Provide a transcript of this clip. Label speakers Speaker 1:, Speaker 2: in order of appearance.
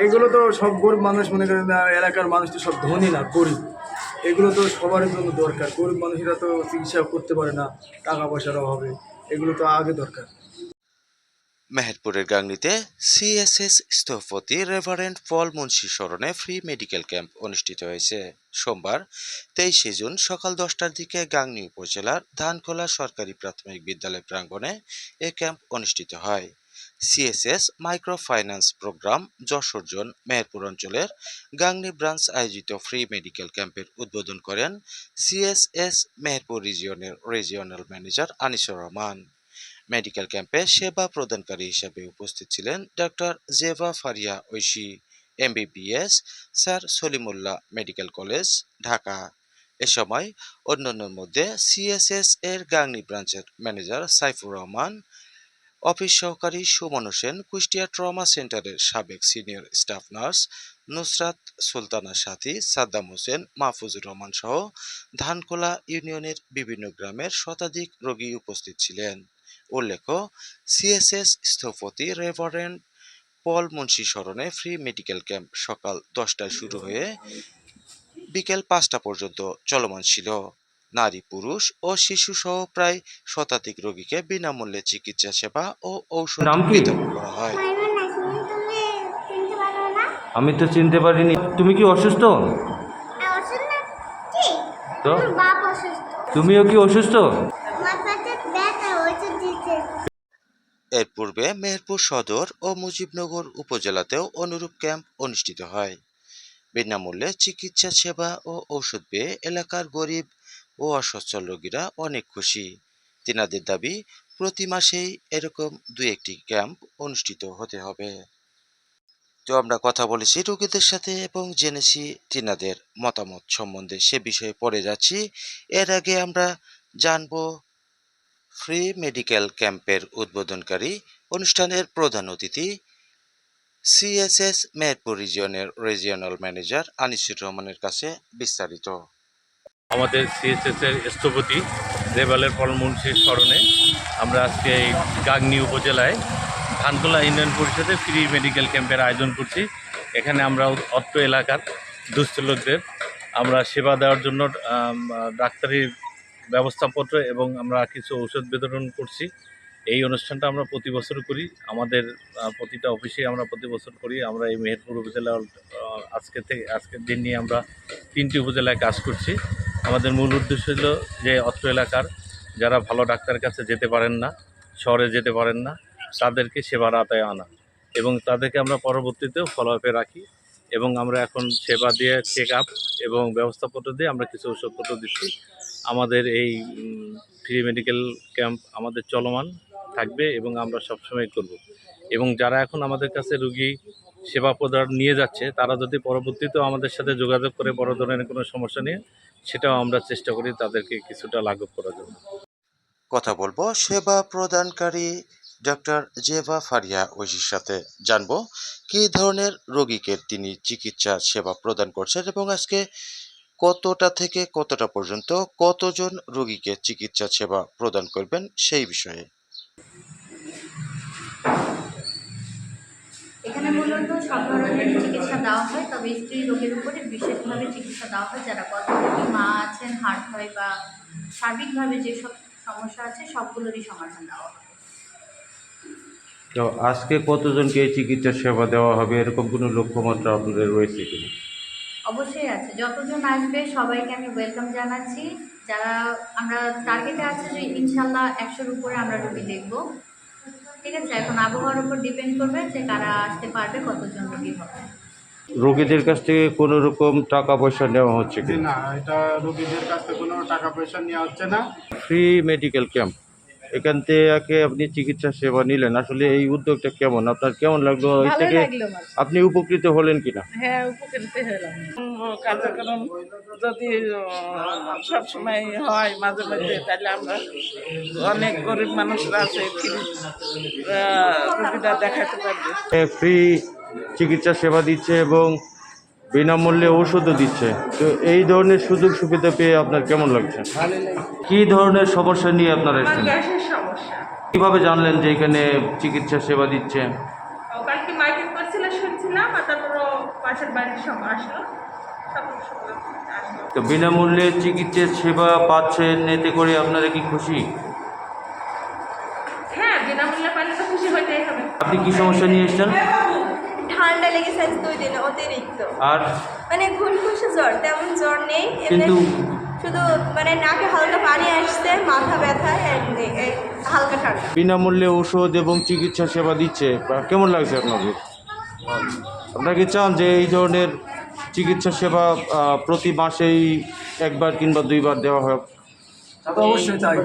Speaker 1: এগুলো তো সব গরিব মানুষ মনে করেন এলাকার মানুষ তো সব ধনী না, গরিব। এগুলো তো সবার জন্য দরকার। গরিব মানুষেরা তো চিকিৎসা করতে পারে না, টাকা পয়সার অভাবে। এগুলো তো আগে দরকার।
Speaker 2: মেহেরপুরের গাংনীতে সিএসএস স্থপতি রেভারেন্ট পল মুন্সি স্মরণে ফ্রি মেডিকেল ক্যাম্প অনুষ্ঠিত হয়েছে। সোমবার, তেইশে জুন সকাল দশটার দিকে গাংনী উপজেলার ধানখোলা সরকারি প্রাথমিক বিদ্যালয় প্রাঙ্গণে এ ক্যাম্প অনুষ্ঠিত হয়। CSS microfinance programme Jessore zone, Meherpur অঞ্চলের গাংনি ব্রাঞ্চ আয়োজিত ফ্রি মেডিকেল ক্যাম্পের উদ্বোধন করেন CSS Meherpur রিজিয়নের regional manager Anisur Rahman. Medical ক্যাম্পে সেবা প্রদানকারী হিসেবে উপস্থিত ছিলেন doctor Jeba Faria Oishi MBBS sir Salimullah medical college, Dhaka. এ সময় অন্যান্যের মধ্যে সিএসএস এর গাংনি ব্রাঞ্চের ম্যানেজার সাইফুর রহমান অফিস সহকারী সুমন হোসেন কুষ্টিয়া ট্রমা সেন্টারের সাবেক senior staff nurse Nusrat Sultana Sathi Saddam Hossain, Mahfuzur Rahman সহ ধানখোলা ইউনিয়নের বিভিন্ন গ্রামের শতাধিক রোগী উপস্থিত ছিলেন। উল্লেখ্য, সিএসএস স্থপতি রেভারেন্ড পল মুন্সি স্মরণে ফ্রি মেডিকেল ক্যাম্প সকাল দশটায় শুরু হয়ে বিকেল পাঁচটা পর্যন্ত চলমান ছিল। নারী পুরুষ ও শিশু সহ প্রায় শতাধিক রোগীকে বিনামূল্যে চিকিৎসা সেবা ও ঔষধ বিতরণ করা হয়।
Speaker 3: পারবে না তুমি তুমি চিনতে পারো না?
Speaker 4: আমি তো চিনতে পারিনি। তুমি কি অসুস্থ?
Speaker 3: আর অসুস্থ না। কি?
Speaker 4: তো?
Speaker 3: আমার বাপ অসুস্থ।
Speaker 4: তুমিও কি অসুস্থ?
Speaker 3: দিতে
Speaker 2: এর পূর্বে মেহেরপুর সদর ও মুজিবনগর উপজেলাতেও অনুরূপ ক্যাম্প অনুষ্ঠিত হয়। বিনামূল্যে চিকিৎসা সেবা ও ঔষধ পেয়ে এলাকার গরিব ও অসচ্ছল রোগীরা অনেক খুশি। তেনাদের দাবি, প্রতি মাসেই এরকম দুই একটি ক্যাম্প অনুষ্ঠিত হতে হবে। তো আমরা কথা বলেছি রোগীদের সাথে এবং জেনেছি তিনাদের মতামত সম্বন্ধে। সে বিষয়ে পড়ে যাচ্ছি। এর আগে আমরা জানব, ফ্রি মেডিকেল ক্যাম্পের উদ্বোধনকারী অনুষ্ঠানের প্রধান অতিথি, সিএসএস মেহেরপুর রিজিয়নের রিজিয়নাল ম্যানেজার আনিসুর রহমানের কাছে বিস্তারিত।
Speaker 5: আমাদের সিএসএস এর স্থপতি রেবালের পরমুন্সির স্মরণে আমরা আজকে এই গাংনী উপজেলায় ধানকোলা ইউনিয়ন পরিষদে ফ্রি মেডিকেল ক্যাম্পের আয়োজন করছি। এখানে আমরা অত্র এলাকার দুস্থ লোকদের আমরা সেবা দেওয়ার জন্য ডাক্তারি ব্যবস্থাপত্র এবং আমরা কিছু ঔষধ বিতরণ করছি। এই অনুষ্ঠানটা আমরা প্রতি বছর করি। আমাদের প্রতিটা অফিসে আমরা প্রতি বছর করি। আমরা এই মেহেরপুর উপজেলা আজকে থেকে, আজকের দিন নিয়ে আমরা তিনটি উপজেলায় কাজ করছি। আমাদের মূল উদ্দেশ্য হলো যে অত্র এলাকার যারা ভালো ডাক্তারের কাছে যেতে পারেন না, শহরে যেতে পারেন না, তাদেরকে সেবার আতায় আনা। এবং তাদেরকে আমরা পরবর্তীতেও ফলো আপে রাখি এবং আমরা এখন সেবা দিয়ে চেক আপ এবং ব্যবস্থাপত্র দিয়ে আমরা কিছু ওষুধপত্র দিচ্ছি। আমাদের এই ফ্রি মেডিকেল ক্যাম্প আমাদের চলমান থাকবে এবং আমরা সবসময় করব। এবং যারা এখন আমাদের কাছে রুগী সেবা প্রদান নিয়ে যাচ্ছে, তারা যদি পরবর্তীতেও আমাদের সাথে যোগাযোগ করে বড় ধরনের কোনো সমস্যা নিয়ে সেটাও আমরা চেষ্টা করি তাদেরকে কিছুটা লাঘব করার জন্য।
Speaker 2: কথা বলব, সেবা প্রদানকারী ডক্টর জেবা ফারিয়া ঐশীর সাথে জানব কী ধরনের রোগীকে তিনি চিকিৎসা সেবা প্রদান করছেন এবং আজকে কতটা থেকে কতটা পর্যন্ত কতজন রোগীকে চিকিৎসা সেবা প্রদান করবেন সেই বিষয়ে
Speaker 6: মূলত সব ধরনের চিকিৎসা দেওয়া হয় তবে স্ত্রী রোগের উপরে বিশেষভাবে চিকিৎসা দেওয়া হয় যারা গর্ভবতী মা আছেন হার্ট হয় বা সার্বিকভাবে যেসব সমস্যা আছে সবগুলোরই সমাধান দেওয়া হয়
Speaker 4: তো আজকে কতজনকে এই চিকিৎসা সেবা দেওয়া হবে? এরকম কোনো লক্ষ্যমাত্রা আপনাদের রয়েছে কিনা
Speaker 6: অবশ্যই আছে। যতজন আসবে সবাইকে আমি ওয়েলকাম জানাচ্ছি। যারা আমরা টার্গেটে আছে যে ইনশাল্লাহ একশোর উপরে আমরা রুগী দেখব। ঠিক আছে এখন আবহাওয়ার উপর ডিপেন্ড করবে যে কারা আসতে পারবে কতজন রোগী হবে।
Speaker 4: রোগীদের কাছ থেকে কোনো রকম টাকা পয়সা নেওয়া হচ্ছে কি?
Speaker 1: না এটা রোগীদের কাছ থেকে কোনো টাকা পয়সা নেওয়া হচ্ছে না।
Speaker 4: ফ্রি মেডিকেল ক্যাম্প এখান থেকে আপনি চিকিৎসা সেবা নিলেন। আসলে এই উদ্যোগটা কেমন? আপনার কেমন লাগল? এই থেকে আপনি উপকৃত হলেন কিনা?
Speaker 7: হ্যাঁ উপকৃত হলাম। কার্যক্রম যদি সব সময় হয় মাঝে মাঝে তাহলে আমরা অনেক গরিব মানুষরা আছে রোগীরা দেখাতে পারবে।
Speaker 4: ফ্রি চিকিৎসা সেবা দিচ্ছে এবং বিনামূল্যে ওষুধও দিচ্ছে। তো এই ধরনের সুযোগ সুবিধা পেয়ে আপনার কেমন লাগছে? কি ধরনের সমস্যা নিয়ে আপনারা এসেছেন? কীভাবে জানলেন যে এখানে চিকিৎসা সেবা দিচ্ছে?
Speaker 7: কালকে মাইকিং করছিল শুনছিলাম আর
Speaker 8: তারপরও পাশের বাড়ির সব আসলো। সকল সকল আসলো।
Speaker 4: তো বিনামূল্যে চিকিৎসার সেবা পাচ্ছেন এতে করে আপনারা কি খুশি?
Speaker 8: হ্যাঁ বিনামূল্যে পাইলে তো খুশি হইতেই হবে।
Speaker 4: আপনি কি সমস্যা নিয়ে এসেছেন?
Speaker 9: ঠান্ডা লেগেছে আজ দুই দিনে অতিরিক্ত।
Speaker 4: আর?
Speaker 9: মানে ঘুরঘুষে জ্বর তেমন জ্বর নেই
Speaker 4: কিন্তু-
Speaker 9: শুধু মানে নাকে হালকা পানি আসছে মাথা ব্যথা এই হালকা ঠান্ডা।
Speaker 4: বিনামূল্যে ওষুধ এবং চিকিৎসা সেবা দিচ্ছে। কেমন লাগছে আপনাকে আপনারা কি চান যে এই ধরনের চিকিৎসা সেবা প্রতি মাসেই একবার কিংবা দুইবার দেওয়া হোক?
Speaker 1: তা তো অবশ্যই চাই।